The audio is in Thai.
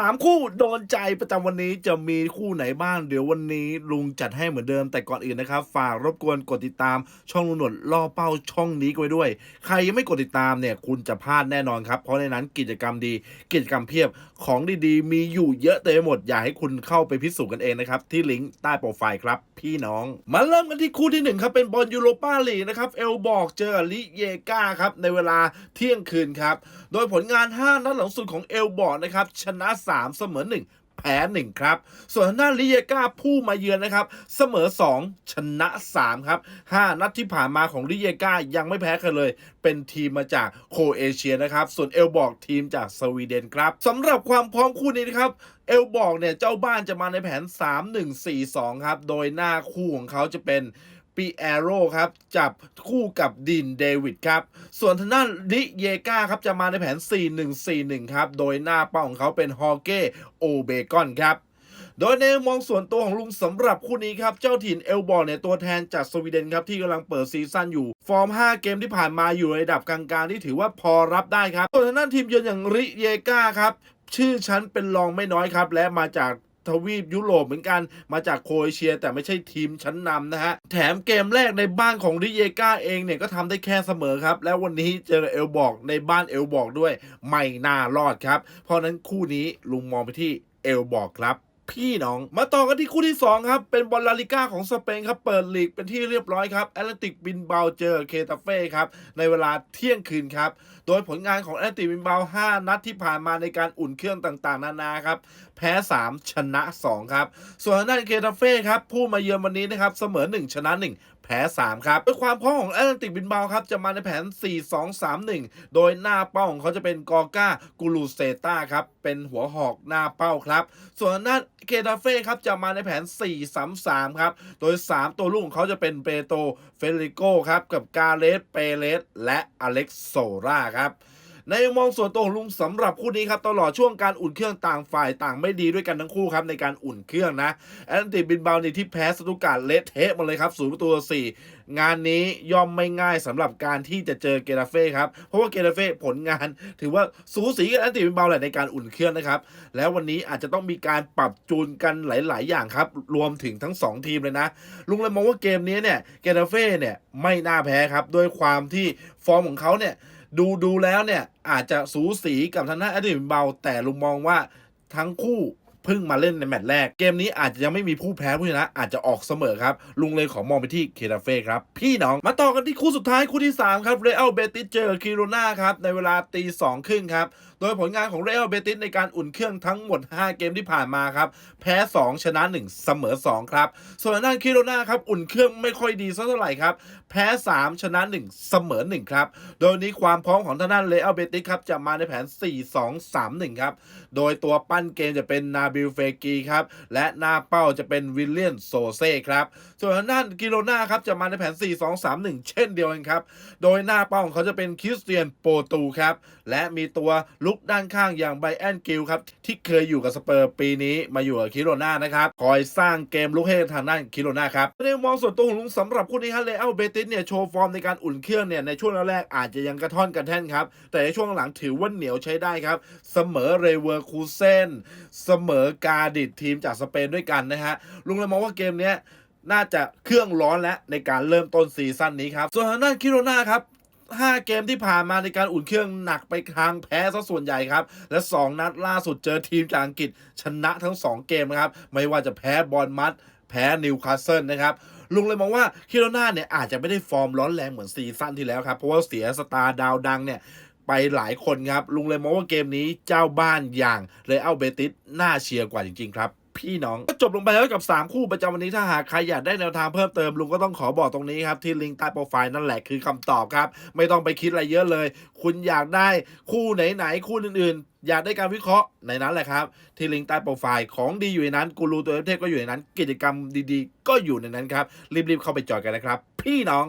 สามคู่โดนใจประจำวันนี้จะมีคู่ไหนบ้าง เดี๋ยววันนี้ลุงจัดให้เหมือนเดิมแต่ก่อนอื่นนะครับ ฝากรบกวนกดติดตามช่องลุงหนวดล่อเป้าช่องนี้กันไว้ด้วย ใครยังไม่กดติดตามเนี่ยคุณจะพลาดแน่นอนครับ เพราะในนั้นกิจกรรมดี กิจกรรมเพียบของดีๆ มีอยู่เยอะเต็มไปหมด อยากให้คุณเข้าไปพิสูจน์กันเองนะครับ ที่ลิงก์ใต้โปรไฟล์ครับ พี่น้อง มาเริ่มกันที่คู่ที่หนึ่งครับเป็นบอลยูโรปาลีกนะครับเอลบอกเจอลิเยกาครับในเวลาเที่ยงคืนครับโดยผลงาน 5 นัดหลังสุดของเอลบอร์ดนะครับชนะ3 เสมอ 1 แพ้1ครับ ส่วนทางด้านลิเยกาผู้มาเยือนนะครับ เสมอ 2 ชนะ 3 ครับ 5 นัดที่ผ่านมาของลิเยกายังไม่แพ้ใครเลย เป็นทีมมาจากโคเอเชียนะครับ ส่วนเอลบอกทีมจากสวีเดนครับสำหรับความพร้อมคู่นี้นะครับเอลบอกเนี่ยเจ้าบ้านจะมาในแผน 3-1-4-2 ครับ โดยหน้าคู่ของเขาจะเป็น ปีแอโร่ครับ จับคู่กับดินเดวิดครับ ส่วนทางด้านลิเยกาครับ จะมาในแผน 4-1-4-1 ครับ โดยหน้าเป้าของเขาเป็นฮอเก้โอเบกอนครับโดยในมองส่วนตัวของลุงสำหรับคู่นี้ครับ เจ้าถิ่นเอลบอลเนี่ยตัวแทนจากสวีเดนครับ ที่กำลังเปิดซีซั่นอยู่ ฟอร์ม 5 เกมที่ผ่านมาอยู่ในระดับกลางๆ ที่ถือว่าพอรับได้ครับส่วนทางด้านทีมเยือนอย่างริเยกาครับ ชื่อชั้นเป็นรองไม่น้อยครับ และมาจาก ทวีปยุโรปเหมือนกันมาจากโครเอเชียแต่ไม่ใช่ทีมชั้นนำนะฮะ แถมเกมแรกในบ้านของริเยกาเองเนี่ยก็ทำได้แค่เสมอครับ แล้ววันนี้เจอเอลบอกในบ้านเอลบอกด้วย ไม่น่ารอดครับ เพราะฉะนั้นคู่นี้ลุงมองไปที่เอลบอกครับ พี่น้อง มาต่อกันที่คู่ที่ 2 ครับ เป็นบอลลาลิก้าของสเปนครับ เปิดลีกเป็นที่เรียบร้อยครับแอตเลติกบินเบาเจอเคตาเฟ่ครับ ในเวลาเที่ยงคืนครับ โดยผลงานของแอตเลติกบินเบา 5 นัดที่ผ่านมาในการอุ่นเครื่องต่างๆ นานาครับ แพ้ 3 ชนะ 2 ครับ ส่วนทางด้านเคตาเฟ่ครับ ผู้มาเยือนวันนี้นะครับ เสมอ 1 ชนะ 1 แพ้ 3 ครับด้วยความพร้อมของแอตเลติกบินเบาครับ จะมาในแผน 4-2-3-1 โดยหน้าเป้าของเขาจะเป็นกอก้ากูลูเซตาครับ เป็นหัวหอกหน้าเป้าครับ ส่วนทางด้าเคตาเฟ่ครับจะมาในแผน 4-3-3 ครับ โดย 3 ตัวลูกของเขาจะเป็นเปโตเฟเริโกครับ กับกาเลสเปเรสและอเล็กโซราครับ ในมองส่วนตัวของลุงสำหรับคู่นี้ครับตลอดช่วงการอุ่นเครื่องต่างฝ่ายต่างไม่ดีด้วยกันทั้งคู่ครับในการอุ่นเครื่องนะแอนติบินเบานี่ที่แพ้สตุกการเละเทะมาเลยครับศูนย์ประตูสี่งานนี้ย่อมไม่ง่ายสำหรับการที่จะเจอเกราเฟ่ครับเพราะว่าเกราเฟ่ผลงาน ถือว่าสูสีกับแอนติบินเบาแหละในการอุ่นเครื่องนะครับแล้ววันนี้อาจจะต้องมีการปรับจูนกันหลาย ๆ อย่างครับรวมถึงทั้ง 2 ทีมเลยนะ ลุงเลยมองว่าเกมนี้เนี่ยเกราเฟ่เนี่ยไม่น่าแพ้ครับด้วยความที่ฟอร์มของเขาเนี่ย ดูดูแล้วเนี่ยอาจจะสูสีกับทางด้านอดีตเบาแต่ลุงมองว่าทั้งคู่ เพิ่งมาเล่นในแมตช์แรก เกมนี้อาจจะยังไม่มีผู้แพ้ผู้ชนะอาจจะออกเสมอครับ ลุงเลยขอมองไปที่เคตาเฟ่ครับ พี่น้องมาต่อกันที่คู่สุดท้ายคู่ที่ 3 ครับเรอัลเบติสเจอคิโรนาครับ ในเวลาตีสองครึ่งครับ โดยผลงานของเรอัลเบติสในการอุ่นเครื่องทั้งหมด 5 เกมที่ผ่านมาครับแพ้ 2 ชนะ 1 เสมอ 2 ครับ ส่วนทางด้านคิโรนาครับอุ่นเครื่องไม่ค่อยดีสักเท่าไหร่ครับแพ้ 3 ชนะ 1 เสมอ 1 ครับ โดยนี้ความพร้อมของทางด้านเรอัลเบติสครับจะมาในแผน 4-2-3-1 ครับ โดยตัวปั้นเกมจะเป็นนาบิลเฟกีครับ และหน้าเป้าจะเป็นวิลเลียนโซเซ่ครับ ส่วนทางด้านกิโลนาครับจะมาในแผน 4-2-3-1 เช่นเดียวกันครับ โดยหน้าเป้าของเขาจะเป็นคริสเตียนโปตูครับ และมีตัวลุกด้านข้างอย่างไบแอนกิลครับ ที่เคยอยู่กับสเปอร์ปีนี้มาอยู่กับคิโรนานะครับ คอยสร้างเกมลุกให้ทางด้านคิโรนาครับในมุมองส่วนตัวของลุงสำหรับคู่นี้ฮะเลอัลเบติสเนี่ยโชว์ฟอร์มในการอุ่นเครื่องเนี่ยในช่วงแรกๆอาจจะยังกระท่อนกระแท่นครับ แต่ในช่วงหลังถือว่าเหนียวใช้ได้ครับ เสมอเรเวอร์คูเซนเสมอกาดิดทีมจากสเปนด้วยกันนะฮะลุงเลยมองว่าเกมเนี้ยน่าจะเครื่องร้อนแล้วในการเริ่มต้นซีซั่นนี้ครับ ส่วนทางด้านคิโรนาครับ 5 เกมที่ผ่านมาในการอุ่นเครื่องหนักไปทางแพ้ซะส่วนใหญ่ครับ และ 2 นัดล่าสุดเจอทีมจากอังกฤษชนะทั้ง 2 เกมครับ ไม่ว่าจะแพ้บอลมัด แพ้นิวคาสเซิลนะครับลุงเลยมองว่าคิโรนาเนี่ยอาจจะไม่ได้ฟอร์มร้อนแรงเหมือนซีซั่นที่แล้วครับ เพราะว่าเสียสตาร์ดาวดังเนี่ยไปหลายคนครับ ลุงเลยมองว่าเกมนี้เจ้าบ้านอย่างเรอัลเบติสน่าเชียร์กว่าจริงๆครับ พี่น้องก็จบลงไปแล้วกับ 3 คู่ประจำวันนี้ถ้าหากใครอยากได้แนวทางเพิ่มเติมลุงก็ต้องขอบอกตรงนี้ครับที่ลิงก์ใต้โปรไฟล์นั่นแหละคือคำตอบครับ ไม่ต้องไปคิดอะไรเยอะเลย คุณอยากได้คู่ไหนๆคู่อื่น ๆ อยากได้การวิเคราะห์ในนั้นแหละครับ ที่ลิงก์ใต้โปรไฟล์ของดีอยู่ในนั้นกูรูตัวเทพก็อยู่ในนั้น กิจกรรมดีๆ ก็อยู่ในนั้นครับรีบๆเข้าไปจอยกันนะครับ พี่น้อง